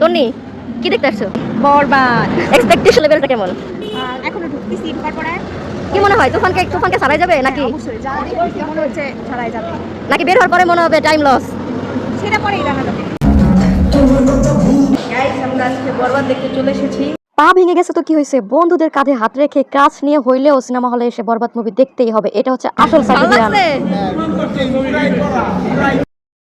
Tony কি দেখতে আসছো? বরবাদ। এক্সপেকটেশন লেভেলটা কেমন? এখনও ঢুকতেছি ঢোকার পরে। কি মনে হয় তুফানকে তুফানকে সারাই যাবে নাকি? হ্যাঁ, অবশ্যই যা দেখতেছি মনে হচ্ছে ছাড়াই যাবে। নাকি বের হওয়ার পরে মনে হবে টাইম লস সেটা পরেই জানা যাবে। গাইস আমরা আজকে বরবাদ দেখতে চলে এসেছি। পা ভেঙে গেছে তো কি হয়েছে? বন্ধুদের কাঁধে হাত রেখে কাজ নিয়ে হইলেও সিনেমা হলে এসে বরবাদ মুভি দেখতেই হবে। এটা হচ্ছে আসল সাকিবিয়ান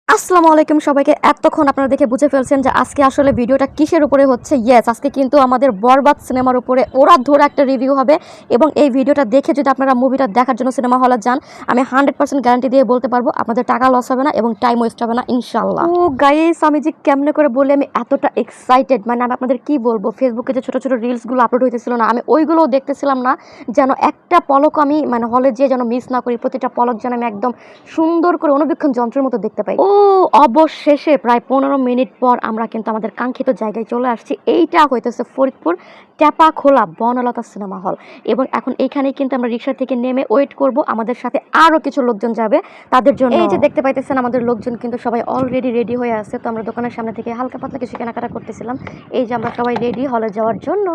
আসসালামু আলাইকুম সবাইকে। এতক্ষণ আপনারা দেখে বুঝে ফেলছেন যে আজকে আসলে ভিডিওটা কিসের উপরে হচ্ছে? ইয়েস আজকে কিন্তু আমাদের বরবাদ সিনেমার উপরে ওরা ধরে একটা রিভিউ হবে এবং এই ভিডিওটা দেখে যদি আপনারা মুভিটা দেখার জন্য সিনেমা হলে যান আমি হান্ড্রেড পার্সেন্ট গ্যারান্টি দিয়ে বলতে পারব আপনাদের টাকা লস হবে না এবং টাইম ওয়েস্ট হবে না ইনশাল্লাহ ও গাইস আমি যে কেমনে করে বলে আমি এতটা এক্সাইটেড মানে আমি আপনাদের কি বলব? ফেসবুকে যে ছোটো ছোটো রিলসগুলো আপলোড হইতেছিল না আমি ওইগুলোও দেখতেছিলাম না যেন একটা পলক আমি মানে হলে যেয়ে যেন মিস না করি প্রতিটা পলক যেন আমি একদম সুন্দর করে অনুবীক্ষণ যন্ত্রের মতো দেখতে পাই। ও অবশেষে প্রায় পনেরো মিনিট পর আমরা কিন্তু আমাদের কাঙ্ক্ষিত জায়গায় চলে আসছি। এইটা হইতেছে ফরিদপুর ট্যাপা খোলা বনলতা সিনেমা হল। এবং এখন এইখানেই কিন্তু আমরা রিক্সা থেকে নেমে ওয়েট করব। আমাদের সাথে আরও কিছু লোকজন যাবে তাদের জন্য। এই যে দেখতে পাইতেছেন আমাদের লোকজন কিন্তু সবাই অলরেডি রেডি হয়ে আছে। তো আমরা দোকানের সামনে থেকে হালকা পাতলা কিছু কেনাকাটা করতেছিলাম। এই যে আমরা সবাই রেডি হলে যাওয়ার জন্য।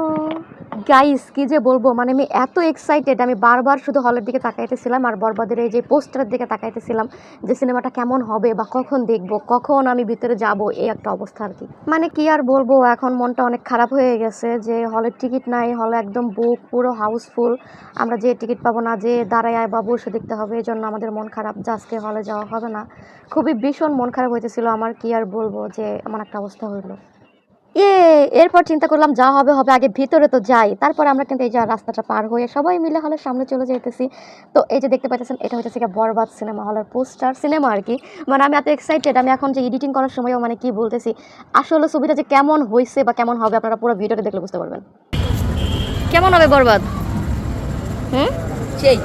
গাইস কি যে বলব? মানে আমি এত এক্সাইটেড আমি বারবার শুধু হলের দিকে তাকাইতেছিলাম আর বরবাদের এই যে পোস্টারের দিকে তাকাইতেছিলাম যে সিনেমাটা কেমন হবে বা কখন দেখব, কখন আমি ভিতরে যাব, এই একটা অবস্থা আর কি। মানে কি আর বলব, এখন মনটা অনেক খারাপ হয়ে গেছে যে হলের টিকিট নাই হলে একদম বুক পুরো হাউসফুল আমরা যে টিকিট পাবো না, যে দাঁড়ায় বা বসে দেখতে হবে, এই জন্য আমাদের মন খারাপ, যে আজকে হলে যাওয়া হবে না। খুবই ভীষণ মন খারাপ হইতেছিল, আমার কি আর বলব যে এমন একটা অবস্থা হইল। ইয়ে এরপর চিন্তা করলাম যা হবে হবে আগে ভিতরে তো যাই। তারপর আমরা কিন্তু এই যে রাস্তাটা পার হয়ে সবাই মিলে হলে সামনে চলে যেতেছি তো এই যে দেখতে পাইতেছেন এটা হচ্ছে কি বরবাদ সিনেমা হলের পোস্টার সিনেমা আর কি। মানে আমি এত এক্সাইটেড আমি এখন যে এডিটিং করার সময়ও মানে কি বলতেছি আসলে ছবিটা যে কেমন হয়েছে বা কেমন হবে আপনারা পুরো ভিডিওটা দেখলে বুঝতে পারবেন। কেমন হবে বরবাদ? হুম? সেই।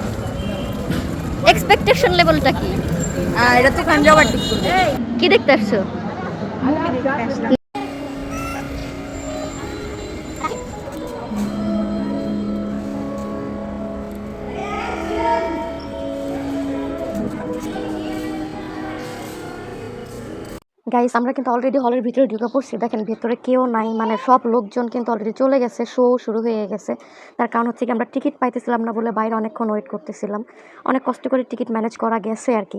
এক্সপেকটেশন লেভেলটা কি? এটা তো কি দেখতে আসছো? গাইস আমরা কিন্তু অলরেডি হলের ভিতরে ঢুকে পড়ছি। দেখেন ভিতরে কেউ নাই মানে সব লোকজন কিন্তু অলরেডি চলে গেছে শো শুরু হয়ে গেছে। তার কারণ হচ্ছে কি আমরা টিকিট পাইতেছিলাম না বলে বাইরে অনেকক্ষণ ওয়েট করতেছিলাম। অনেক কষ্ট করে টিকিট ম্যানেজ করা গেছে আর কি।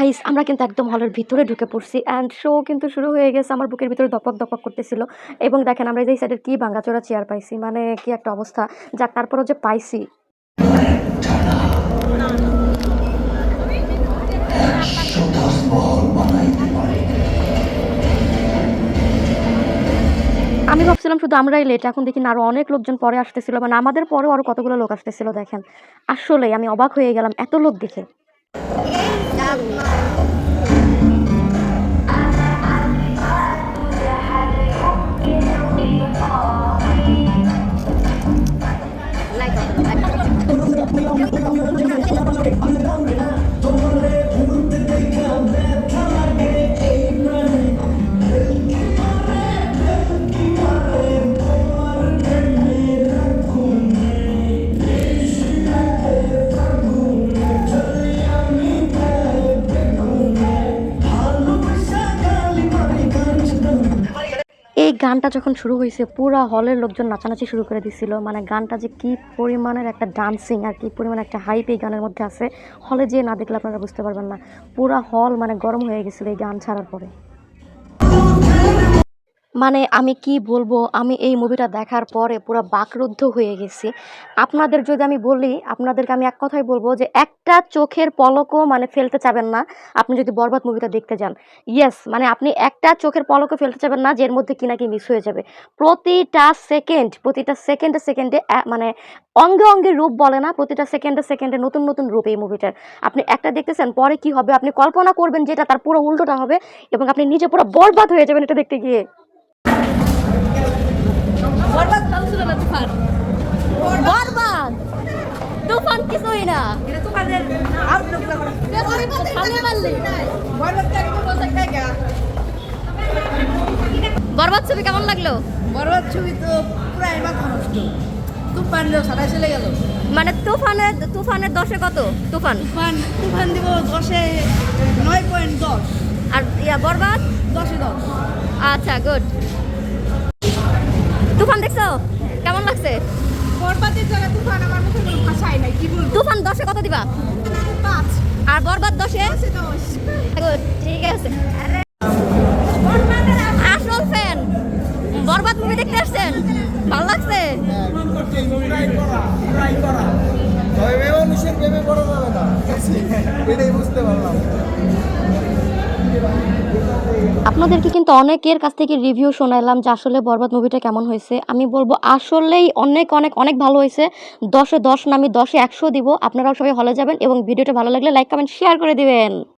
গাইস আমরা কিন্তু একদম হলের ভিতরে ঢুকে পড়ছি অ্যান্ড শো কিন্তু শুরু হয়ে গেছে। আমার বুকের ভিতরে দপক দপক করতেছিল। এবং দেখেন, আমরা এই সাইডের কি ভাঙ্গাচোরা চেয়ার পাইছি মানে কি একটা অবস্থা। যাক তারপরও যে পাইছি। আমি ভাবছিলাম শুধু আমরাই লেট এখন দেখি না আরও অনেক লোকজন পরে আসতেছিল। মানে আমাদের পরেও আরও কতগুলো লোক আসতেছিল, দেখেন। আসলে আমি অবাক হয়ে গেলাম এত লোক দেখে। รักมาก গানটা যখন শুরু হয়েছে পুরা হলের লোকজন নাচানাচি শুরু করে দিছিল। মানে গানটা যে কি পরিমাণের একটা ডান্সিং আর কি পরিমাণ একটা হাইপ এই গানের মধ্যে আছে, হলে যেয়ে না দেখলে আপনারা বুঝতে পারবেন না। পুরা হল মানে গরম হয়ে গেছিল এই গান ছাড়ার পরে। মানে আমি কি বলব? আমি এই মুভিটা দেখার পরে পুরো বাকরুদ্ধ হয়ে গেছি। আপনাদের যদি আমি বলি, আপনাদেরকে আমি এক কথাই বলব যে একটা চোখের পলকও মানে ফেলতে চাবেন না। আপনি যদি বরবাদ মুভিটা দেখতে যান। ইয়েস মানে আপনি একটা চোখের পলকও ফেলতে চাবেন না, যের মধ্যে কি নাকি মিস হয়ে যাবে। প্রতিটা সেকেন্ড প্রতিটা সেকেন্ডে সেকেন্ডে মানে অঙ্গে অঙ্গে রূপ বলে না, প্রতিটা সেকেন্ডে সেকেন্ডে নতুন নতুন রূপ এই মুভিটার। আপনি একটা দেখতেছেন, পরে কি হবে? আপনি কল্পনা করবেন যেটা তার পুরো উল্টোটা হবে এবং আপনি নিজে পুরো বরবাদ হয়ে যাবেন এটা দেখতে গিয়ে। বরবাদ ভালো ছিল না তুফান? বরবাদ? তুফান কিছুই না। এটা তোমাদের আউটলুক বরবাদ বলতে ছবি কেমন লাগল? বরবাদ ছবি তো পুরাই মাথা নষ্ট। তুফান রে সারাই চলে গেল। মানে তুফানের তুফানের দশে কত? তুফান? তুফান তুফান দিব দশে নয় পয়েন্ট দশ। আর ইয়া বরবাদ? দশে দশ। আচ্ছা গুড তুফান দেখছ? কেমন লাগছে? বরবাদের জায়গায় তুফান আমার মুখে কোনো ভাষাই নাই কি বলব? তুফান দশে কত দিবা? পাঁচ। আর বরবাদ দশে? দশ ঠিক আছে। আসল ফ্যান বরবাদ মুভি দেখতে আসছেন? ভালো লাগছে? মানুষের প্রেমে পড়া যাবে না। এটাই বুঝতে পারলাম। আপনাদেরকে কিন্তু অনেকের কাছ থেকে রিভিউ শোনাইলাম যে আসলে বরবাদ মুভিটা কেমন হয়েছে। আমি বলব আসলেই অনেক অনেক অনেক ভালো হয়েছে। দশে দশ না আমি দশে একশো দিব। আপনারাও সবাই হলে যাবেন এবং ভিডিওটা ভালো লাগলে লাইক কমেন্ট শেয়ার করে দিবেন।